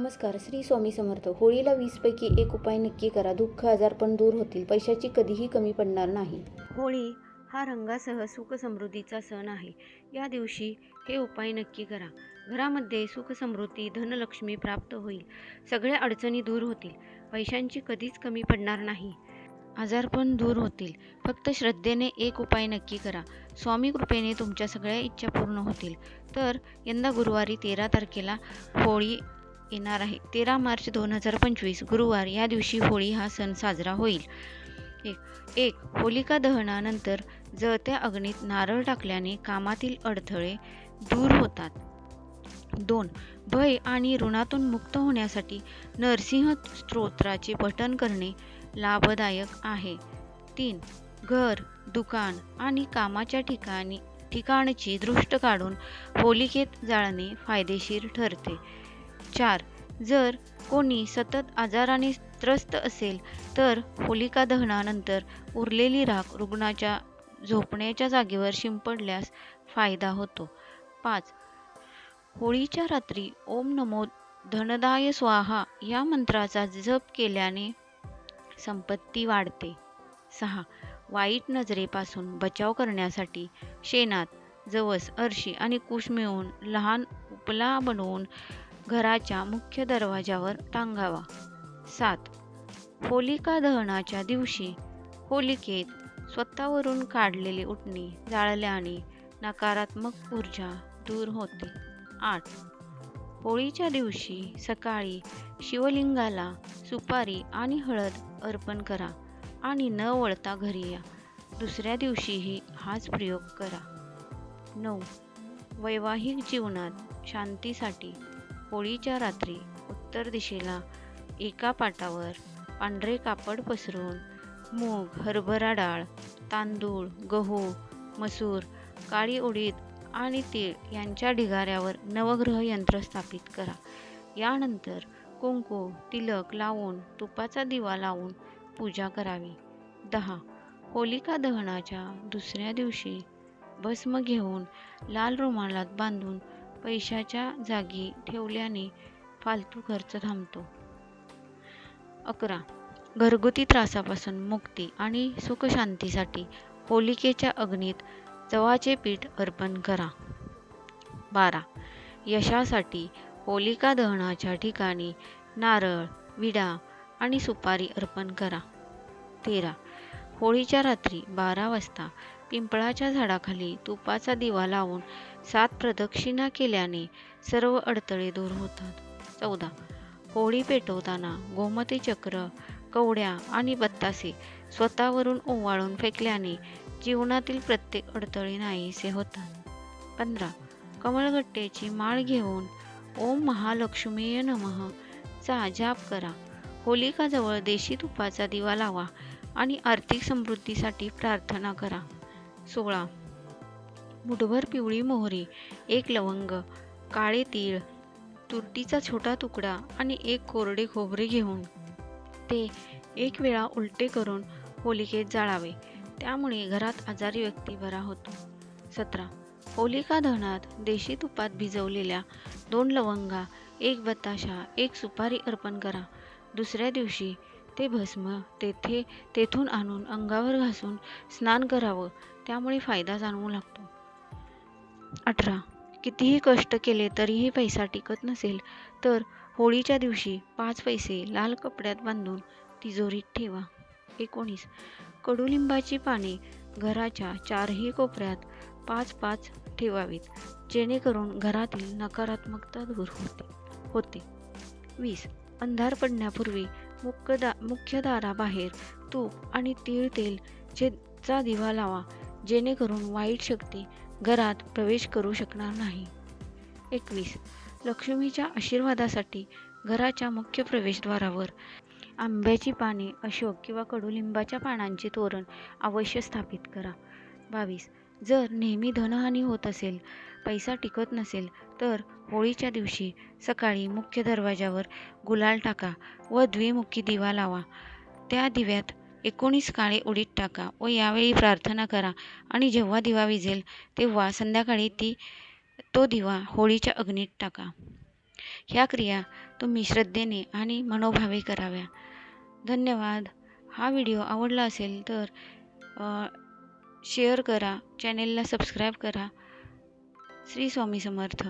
नमस्कार श्री स्वामी समर्थ. होळीला वीसपैकी एक उपाय नक्की करा. दुःख आजारपण दूर होतील. पैशाची कधीही कमी पडणार नाही. होळी हा रंगासह सुख समृद्धीचा सण आहे. या दिवशी हे उपाय नक्की करा. घरामध्ये सुख समृद्धी धनलक्ष्मी प्राप्त होईल. सगळ्या अडचणी दूर होतील. पैशांची कधीच कमी पडणार नाही. आजारपण दूर होतील. फक्त श्रद्धेने एक उपाय नक्की करा. स्वामी कृपेने तुमच्या सगळ्या इच्छा पूर्ण होतील. तर यंदा गुरुवारी तेरा तारखेला होळी येणार आहे. तेरा मार्च दोन हजार पंचवीस गुरुवार या दिवशी होळी हा सण साजरा होईल. एक एक होलिका दहनानंतर जळत्या अग्नीत नारळ टाकल्याने कामातील अडथळे दूर होतात. दोन भय आणि ऋणातून मुक्त होण्यासाठी नरसिंह स्तोत्राचे पठण करणे लाभदायक आहे. तीन घर दुकान आणि कामाच्या ठिकाणी ठिकाणची दृष्ट काढून होलिकेत जाळणे फायदेशीर ठरते. चार. जर कोणी सतत आजाराने त्रस्त असेल तर होलिका दहनानंतर उरलेली राख रुग्णाच्या झोपण्याच्या जागेवर शिंपडल्यास फायदा होतो. पाच. होळीच्या रात्री ओम नमो धनदाय स्वाहा या मंत्राचा जप केल्याने संपत्ती वाढते. सहा. वाईट नजरेपासून बचाव करण्यासाठी शेणात जवस अर्शी आणि कुश मिळवून लहान उपला बनवून घराच्या मुख्य दरवाजावर टांगावा. सात. होलिका दहनाच्या दिवशी होलिकेत स्वतःवरून काढलेली उटणी जाळल्याने नकारात्मक ऊर्जा दूर होते. आठ. होळीच्या दिवशी सकाळी शिवलिंगाला सुपारी आणि हळद अर्पण करा आणि न वळता घरी या. दुसऱ्या दिवशीही हाच प्रयोग करा. नऊ. वैवाहिक जीवनात शांतीसाठी होळीच्या रात्री उत्तर दिशेला एका पाटावर पांढरे कापड पसरून मूग हरभरा डाळ तांदूळ गहू मसूर काळी उडीद आणि तीळ यांच्या ढिगाऱ्यावर नवग्रह यंत्र स्थापित करा. यानंतर कुंकू तिलक लावून तुपाचा दिवा लावून पूजा करावी. दहा. होलिका दहनाच्या दुसऱ्या दिवशी भस्म घेऊन लाल रुमालात बांधून पैशाच्या जागी ठेवल्याने फालतू खर्च थांबतो. अकरा. घरगुती त्रासापासून मुक्ती आणि सुखशांतीसाठी होलिकेच्या अग्नीत जवाचे पीठ अर्पण करा. बारा. यशासाठी होलिका दहनाच्या ठिकाणी नारळ विडा आणि सुपारी अर्पण करा. तेरा. होळीच्या रात्री बारा वाजता पिंपळाच्या झाडाखाली तुपाचा दिवा लावून सात प्रदक्षिणा केल्याने सर्व अडथळे दूर होतात. चौदा. होळी पेटवताना गोमती चक्र कवड्या आणि बत्तासे स्वतःवरून ओवाळून फेकल्याने जीवनातील प्रत्येक अडथळे नाहीसे होतात. पंधरा. कमळगट्ट्याची माळ घेऊन ओम महालक्ष्मीय नमः. चा जाप करा. होलिकाजवळ देशी तुपाचा दिवा लावा आणि आर्थिक समृद्धीसाठी प्रार्थना करा. सोळा. मुठभर पिवळी मोहरी एक लवंग काळे तीळ तुरटीचा छोटा तुकडा आणि एक कोरडे खोबरे घेऊन ते एक वेळा उलटे करून होलिकेत जाळावे. त्यामुळे घरात आजारी व्यक्ती बरा होतो. सतरा. होलिका दहनात देशी तुपात भिजवलेल्या दोन लवंगा एक बताशा एक सुपारी अर्पण करा. दुसऱ्या दिवशी ते भस्म तेथे तेथून आणून अंगावर घासून स्नान करावं. त्यामुळे फायदा जाणवू लागतो. अठरा. कितीही कष्ट केले तरीही पैसा टिकत नसेल तर होळीच्या दिवशी पाच पैसे लाल कपड्यात बांधून तिजोरीत ठेवा. एकोणीस. कडुलिंबाची पाने घराच्या चारही कोपऱ्यात पाच पाच ठेवावीत जेणेकरून घरातील नकारात्मकता दूर होते होते. वीस. अंधार पडण्यापूर्वी मुख्यदा मुख्य दाराबाहेर तूप आणि तीळ तेल चा दिवा लावा जेणेकरून वाईट शक्ती घरात प्रवेश करू शकणार नाही. एकवीस. लक्ष्मीच्या आशीर्वादासाठी घराच्या मुख्य प्रवेशद्वारावर आंब्याची पाने अशोक किंवा कडुलिंबाच्या पानांचे तोरण अवश्य स्थापित करा. बावीस. जर नेहमी धनहानी होत असेल पैसा टिकत नसेल तर होळीच्या दिवशी सकाळी मुख्य दरवाजावर गुलाल टाका व द्विमुखी दिवा लावा. त्या दिव्यात एकोणीस काळे उडीद टाका व यावेळी प्रार्थना करा. आणि जेव्हा दिवा विझेल तेव्हा संध्याकाळी ती तो दिवा होळीच्या अग्नीत टाका. ह्या क्रिया तुम्ही श्रद्धेने आणि मनोभावे कराव्या. धन्यवाद. हा व्हिडिओ आवडला असेल तर शेअर करा. चॅनेलला सबस्क्राईब करा. श्री स्वामी समर्थ.